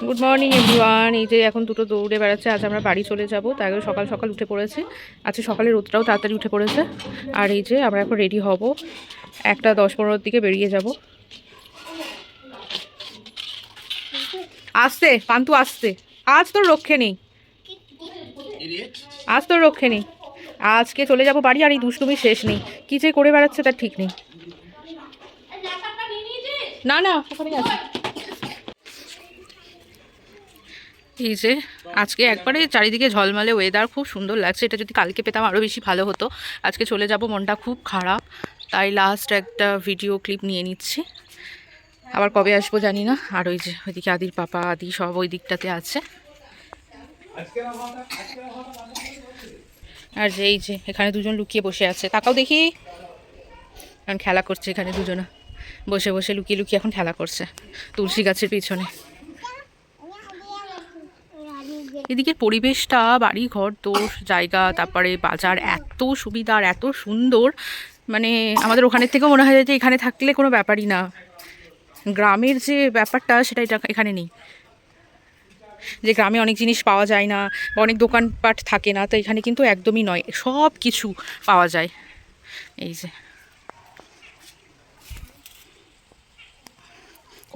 Good morning everyone এই যে এখন দুটো দৌড়ে বেড়াচ্ছে, আজ আমরা বাড়ি চলে যাব। তাই সকাল সকাল উঠে পড়েছে। আজকে সকালে রোদটাও তাড়াতাড়ি উঠে পড়েছে। আর এই যে আমরা এখন রেডি হব। একটা দশ পনেরোর দিকে বেরিয়ে যাব। আসতে পান্তু আসতে। আজ তোর রক্ষে নেই। আজ তোর রক্ষে নেই। আজকে চলে যাব বাড়ি, আর এই দুষ্টুমি শেষ নেই। কী যে করে বেড়াচ্ছে তার ঠিক নেই। না না, ওখানে আছে। এই যে, আজকে একবারে চারিদিকে ঝলমালে ওয়েদার খুব সুন্দর লাগছে। এটা যদি কালকে পেতাম আরও বেশি ভালো হতো। আজকে চলে যাব, মনটা খুব খারাপ। তাই লাস্ট একটা ভিডিও ক্লিপ নিয়ে নিচ্ছি। আবার কবে আসব জানি না। আর ওই যে, ওইদিকে আদির পাপা, আদি সব ওই দিকটাতে আছে। আর যে, এই যে, এখানে দুজন লুকিয়ে বসে আছে। তাকাও দেখি। এখন খেলা করছে এখানে দুজনে। বসে বসে লুকিয়ে লুকিয়ে এখন খেলা করছে। তুলসী গাছের পিছনে। এদিকের পরিবেশটা বাড়ি ঘর তোর জায়গা, তারপরে বাজার এত সুবিধা আর এত সুন্দর। মানে আমাদের ওখানের থেকেও মনে হয় যে এখানে থাকলে কোনো ব্যাপারই না। গ্রামের যে ব্যাপারটা, সেটা এটা এখানে নেই। যে গ্রামে অনেক জিনিস পাওয়া যায় না, বা অনেক দোকানপাট থাকে না, তো এখানে কিন্তু একদমই নয়। সব কিছু পাওয়া যায়। এই যে।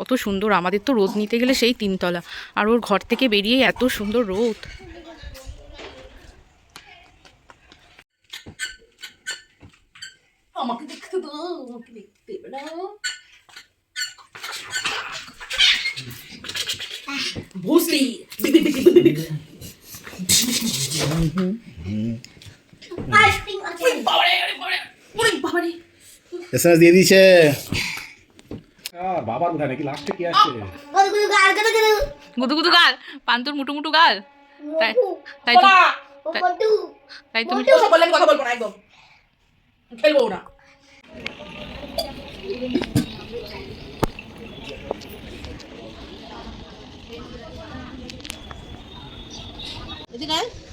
কত সুন্দর। আমাদের তো রোদ নিতে গেলে সেই তিনতলা। আর ওর ঘর থেকে বেরিয়ে এত সুন্দর রোদ। আমাকে দেখতে দাও আমাকে দেখতে দাও। ভুসলি এসএমএস দিয়ে দিয়েছে। বাবার উঠা নাকি লাস্টে কি আসছে? গুদু গুদু গাল। পান্তর মুটু মুটু গাল। তাই তাই তো তাই তুমি বললে কথা বলব না একদম। খেলব না।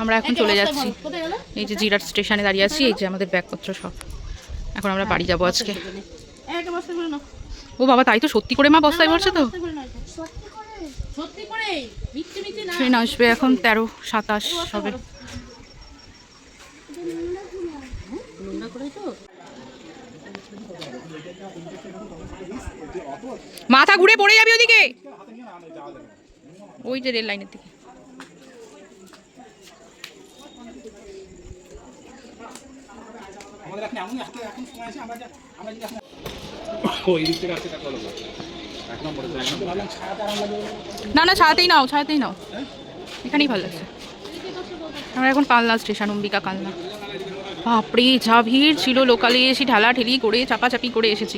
আমরা এখন চলে যাচ্ছি। এই যে জিরাট স্টেশনে দাঁড়িয়ে আছি এই যে আমাদের ব্যাগপত্র সব। এখন আমরা বাড়ি যাব আজকে। ও বাবা তাই তো সত্যি করে মা বস্তায় ভরছে তো? সত্যি করে মিথ্যে মিথ্যে না। ট্রেন আসবে এখন তেরো সাতাশ হবে। করে তো মাথা ঘুরে পড়ে যাবে ওদিকে। ওই যে রেল লাইনের দিকে। আমাদের এখন এমন এখন এখন সময় আছে আমরা আমরা যদি ওই দিক থেকে আসছে ভালো এক নম্বরে না না ছায়াতেই নাও ছায়াতেই নাও। এখানেই ভালো লাগছে আমরা এখন কালনা স্টেশন, অম্বিকা কালনা। বাপরে, যা ভিড় ছিল লোকালে, এসে ঢালা ঠেলি করে, চাপাচাপি করে এসেছি।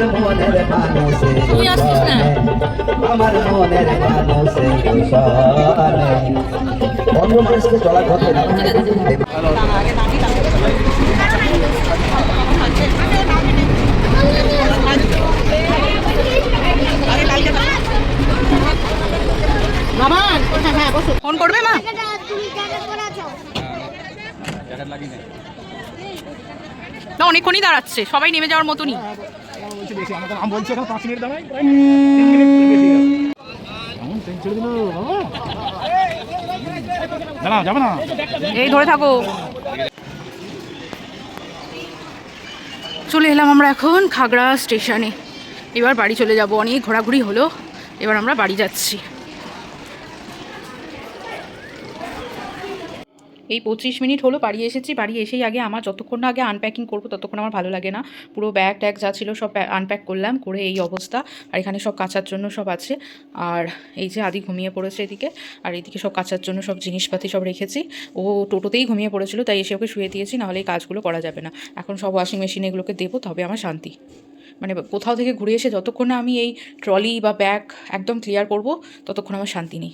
আমার মনের মানুষে আমার মনের মানুষে অন্য মানুষকে চলা করতে না। ফোন করবে মা? অনেকক্ষণই দাঁড়াচ্ছে। সবাই নেমে যাওয়ার মতনই। এই ধরে থাকো। চলে এলাম আমরা এখন খাগড়া স্টেশনে। এবার বাড়ি চলে যাব। অনেক ঘোরাঘুরি হলো। এবার আমরা বাড়ি যাচ্ছি। এই পঁচিশ মিনিট হলো বাড়ি এসেছি বাড়ি এসেই আগে আমার যতক্ষণ আগে আনপ্যাকিং করব, ততক্ষণ আমার ভালো লাগে না। পুরো ব্যাগ ট্যাগ যা ছিল সব আনপ্যাক করলাম, করে এই অবস্থা। আর এখানে সব কাচার জন্য সব আছে। আর এই যে আদি ঘুমিয়ে পড়েছে এদিকে, আর এদিকে সব কাচার জন্য সব জিনিসপাতি সব রেখেছি। ও টোটোতেই ঘুমিয়ে পড়েছিল, তাই এসে ওকে শুয়ে দিয়েছি, নাহলে এই কাজগুলো করা যাবে না। এখন সব ওয়াশিং মেশিনে এগুলোকে দেবো, তবে আমার শান্তি। মানে কোথাও থেকে ঘুরে এসে যতক্ষণ না আমি এই ট্রলি বা ব্যাগ একদম ক্লিয়ার করব, ততক্ষণ আমার শান্তি নেই।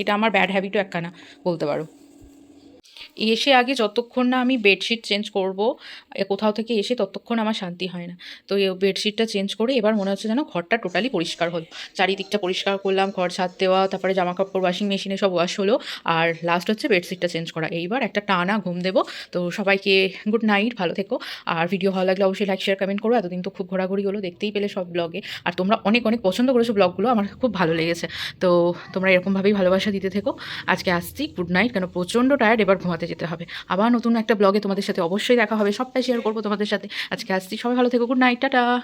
এটা আমার ব্যাড হ্যাবিটও একখানা, বলতে পারো। এসে আগে যতক্ষণ না আমি বেডশিট চেঞ্জ করব কোথাও থেকে এসে ততক্ষণ আমার শান্তি হয় না। তো এই বেডশিটটা চেঞ্জ করে এবার মনে হচ্ছে যেন ঘরটা টোটালি পরিষ্কার হলো। চারিদিকটা পরিষ্কার করলাম, ঘর ছাদ দেওয়া, তারপরে জামা কাপড় ওয়াশিং মেশিনে সব ওয়াশ হলো। আর লাস্ট হচ্ছে বেডশিটটা চেঞ্জ করা। এইবার একটা টানা ঘুম দেবো। তো সবাইকে গুড নাইট ভালো থেকো। আর ভিডিও ভালো লাগলে অবশ্যই লাইক শেয়ার কমেন্ট করো। এতদিন তো খুব ঘোরাঘুরি হলো, দেখতেই পেলে সব ব্লগে আর তোমরা অনেক অনেক পছন্দ করেছ ব্লগগুলো আমার খুব ভালো লেগেছে। তো তোমরা এরকমভাবেই ভালোবাসা দিতে থেকো। আজকে আসছি গুড নাইট কেন প্রচণ্ড টায়ার্ড এবার ঘুমাতে যেতে হবে। আবার নতুন একটা ব্লগে তোমাদের সাথে অবশ্যই দেখা হবে। সবটাই শেয়ার করব তোমাদের সাথে। আজকে আসছি। সবাই ভালো থেকো। Good night tata.